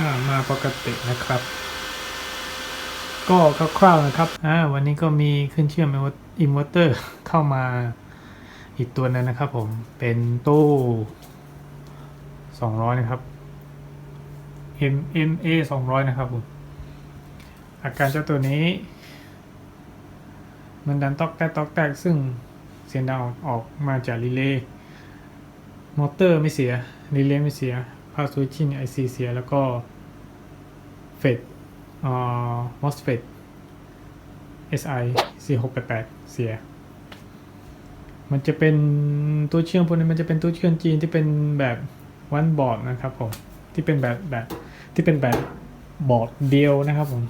ามาปกตินะครับ ก็คร่าวๆนะครับอ่าวันนี้ก็มีขึ้นเชื่อมอินเวอร์เตอร์เข้ามาอีกตัวนึงนะครับผมเป็นตู้ 200 นะครับ MMA 200 นะครับผมอาการเจ้าตัวนี้ มันดันตอกแตกตอกแตกซึ่งเสียงดังออกออกมาจากรีเลย์มอเตอร์ไม่เสียรีเลย์ไม่เสีย พาสวิตชิ่งไอซีเสีย แล้วก็เฟดอ่ามอสเฟด SI 4688 เสีย มันจะเป็นตู้เชื่อมพวกนี้มันจะเป็นตู้เชื่อมจีนที่เป็นแบบวันบอร์ดนะครับผม ที่เป็นแบบแบบที่เป็นแบบบอร์ดเดียวนะครับผม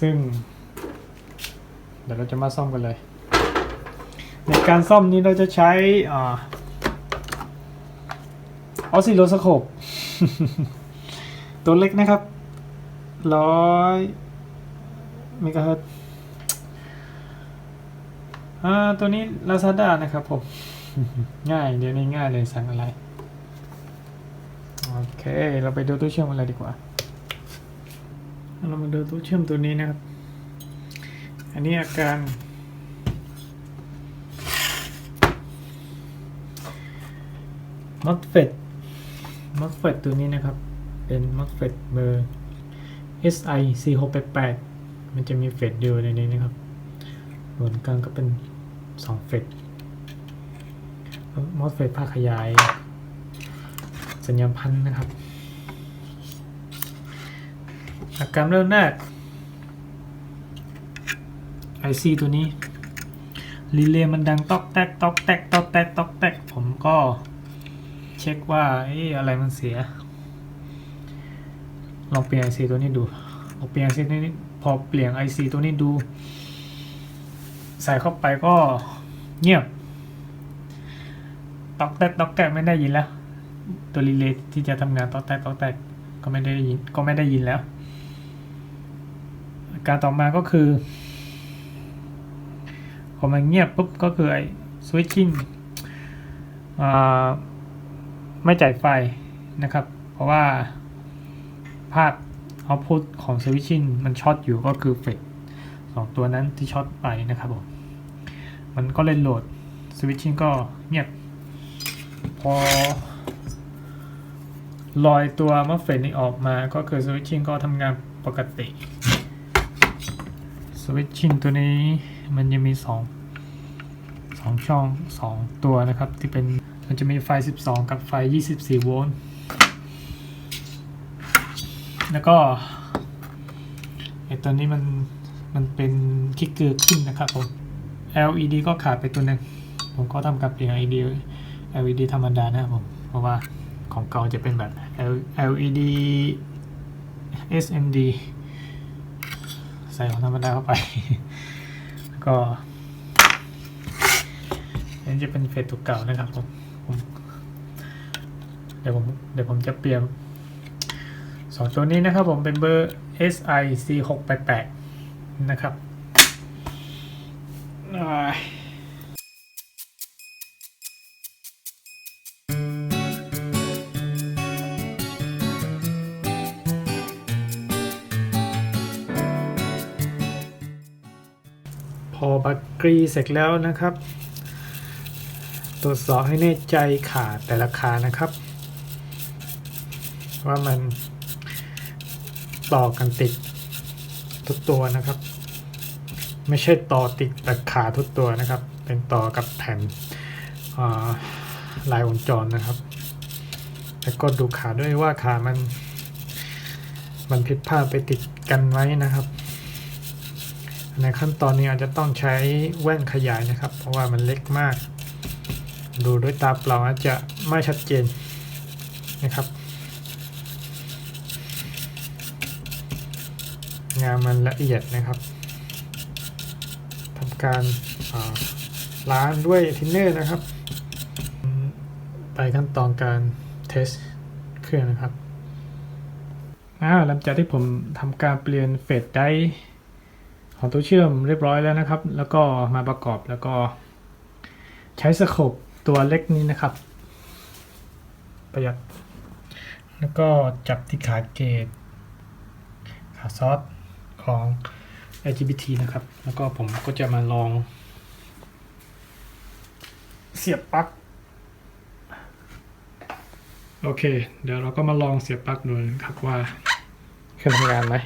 ซึ่ง เดี๋ยวเราจะมาซ่อมกันเลย ในการซ่อมนี้เราจะใช้อ่า ออสซิโลสโคปตัวเล็กนะครับร้อยเมกะเฮิรตซ์อ่าตัวนี้ Lazada นะครับผม ง่าย เดี๋ยวนี้ง่ายเลยสั่งอะไร โอเค เราไปดูตู้เชื่อมกันเลยดีกว่า เรามาดูตู้เชื่อมตัวนี้นะครับ อันนี้อาการ MOSFET MOSFET ตัวนี้นะครับ เป็น MOSFET เบอร์ SI 4688มันจะมีเฟดเดียวในนี้นะครับ ส่วนกลางก็เป็น2เฟด MOSFET ภาคขยาย สัญญาณพันธุ์นะครับอาการเริ่มแรก IC ตัวนี้รีเลย์มันดังตอกแตกตอกแตกตอกแตกตอกแตกผมก็ เช็คว่าเอ๊ะอะไรมันเสีย ลองเปลี่ยน IC ตัวนี้ดูลองเปลี่ยน IC ตัวนี้พอเปลี่ยน IC ตัวนี้ดู ใส่เข้าไปก็เงียบตอกแตกตอกแตกไม่ได้ยินแล้ว ตัวรีเลย์ที่จะทำงานตอกแตกตอกแตกก็ไม่ได้ยินก็ไม่ได้ยินแล้ว การต่อมาก็คือพอมันเงียบปุ๊บก็คือไอ้ switching อ่า ไม่จ่ายไฟนะครับ เพราะว่าภาพ output ของ switching มันช็อตอยู่ก็คือเฟกสองตัวนั้นที่ช็อตไปนะครับผม มันก็เลยโหลด switching ก็เงียบ พอลอยตัวมัฟเฟตนี้ออกมาก็คือ switching ก็ทำงานปกติ switching ตัวนี้มันจะมีสองสองช่องสองตัวนะครับที่เป็น มันจะมีไฟ 12 กับไฟ 24 โวลต์ แล้วก็ไอตัวนี้มันมันเป็นคิกเกอร์ขึ้นนะครับผม LED ก็ขาดไปตัวหนึง ผมก็ทำการเปลี่ยน LED LED ธรรมดานะครับผม เพราะว่าของเก่าจะเป็นแบบ LED SMD ใส่ของธรรมดาเข้าไป แล้วก็อันนี้จะเป็นเฟสตัวเก่านะครับผม เดี๋ยวผมเดี๋ยวผมจะเปลี่ยนสองตัวนี้นะครับผมเป็นเบอร์ SI C 6 8 8นะครับพอบักกรีเสร็จแล้วนะครับ ตรวจสอบให้แน่ใจขาแต่ละขานะครับ ว่ามันต่อกันติดทุกตัวนะครับ ไม่ใช่ต่อติดแต่ขาทุกตัวนะครับ เป็นต่อกับแผ่นลายวงจรนะครับ แล้วก็ดูขาด้วยว่าขามัน มันผิดพลาดไปติดกันไว้นะครับ ในขั้นตอนนี้อาจจะต้องใช้แว่นขยายนะครับ เพราะว่ามันเล็กมาก ดูด้วยตาเปล่าอาจจะไม่ชัดเจนนะครับ งานมันละเอียดนะครับทำการาล้างด้วยทินเนอร์นะครับ ไปขั้นตอนการเทสเครื่องนะครับอ่าหลังจากที่ผมทำการเปลี่ยนเฟสไดร์ของตัวเชื่อมเรียบร้อยแล้วนะครับ แล้วก็มาประกอบแล้วก็ใช้สโคปตัวเล็กนี้นะครับ ประหยัด แล้วก็จับที่ขาเกตขาซอส ของ LGBT นะครับ แล้วก็ผมก็จะมาลอง เสียบปลั๊กโอเค เดี๋ยวเราก็มาลองเสียบปลั๊กดูนะครับว่าเครื่องทำงานไหม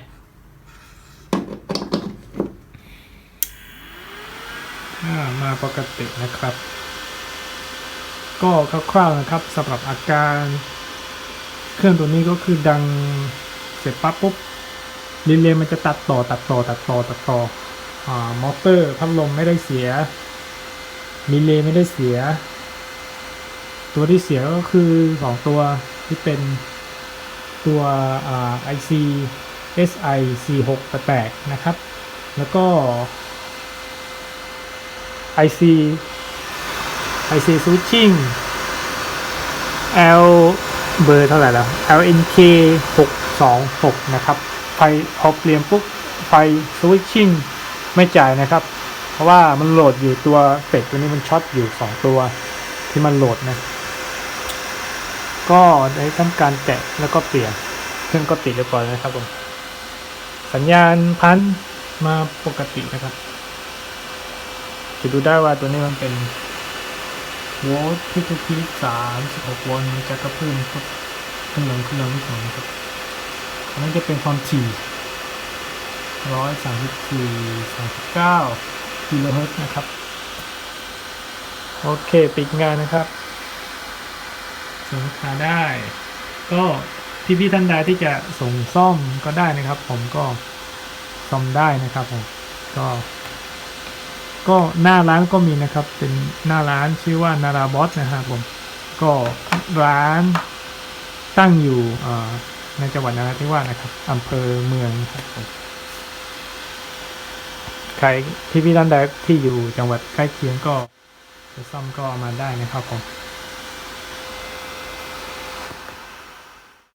อ่ามาปกตินะครับ ก็คร่าวๆนะครับสำหรับอาการ เครื่องตัวนี้ก็คือดังเสร็จปั๊บปุ๊บ รีเลย์มันจะตัดต่อตัดต่อตัดต่อตัดต่ออ่ามอเตอร์พัดลมไม่ได้เสียรีเลย์ไม่ได้เสีย ตัวที่เสียก็คือสองตัวที่เป็นตัวอ่า IC SI 4 6 8 8 นะครับ แล้วก็ IC IC switching L เบอร์เท่าไหร่แล้ว LNK 626 นะครับ ไฟพอเปลี่ยนปุ๊บไฟ switching ไม่จ่ายนะครับ เพราะว่ามันโหลดอยู่ตัวเป็ดตัวนี้มันช็อตอยู่ 2 ตัวที่มันโหลดนะ ก็ได้ทำการแกะแล้วก็เปลี่ยนเครื่องก็ติดเรียบร้อยนะครับผมสัญญาณพันมาปกตินะครับ จะดูได้ว่าตัวนี้มันเป็นโวลต์ที่ทุกพีสามสิบหกโวลต์จะกระเพื่อมขึ้นลงขึ้นลงขึ้นลงนะครับ อันนี้จะเป็นความถี่ร้อยสามสิบสี่สามสิบเก้ากิโลเฮิรตซ์นะครับ โอเค ปิดงานนะครับส่งลูกค้าได้ ก็พี่พี่ๆท่านใดที่จะส่งซ่อมก็ได้นะครับ ผมก็ซ่อมได้นะครับผมก็ ก็หน้าร้านก็มีนะครับ เป็นหน้าร้านชื่อว่านาราบอสนะครับผม ก็ร้านตั้งอยู่อ่อ ในจังหวัดนราธิวาสนะครับอำเภอเมืองครับใครพี่พี่ท่านใดที่อยู่จังหวัดใกล้เคียงก็จะซ่อมก็มาได้นะครับผม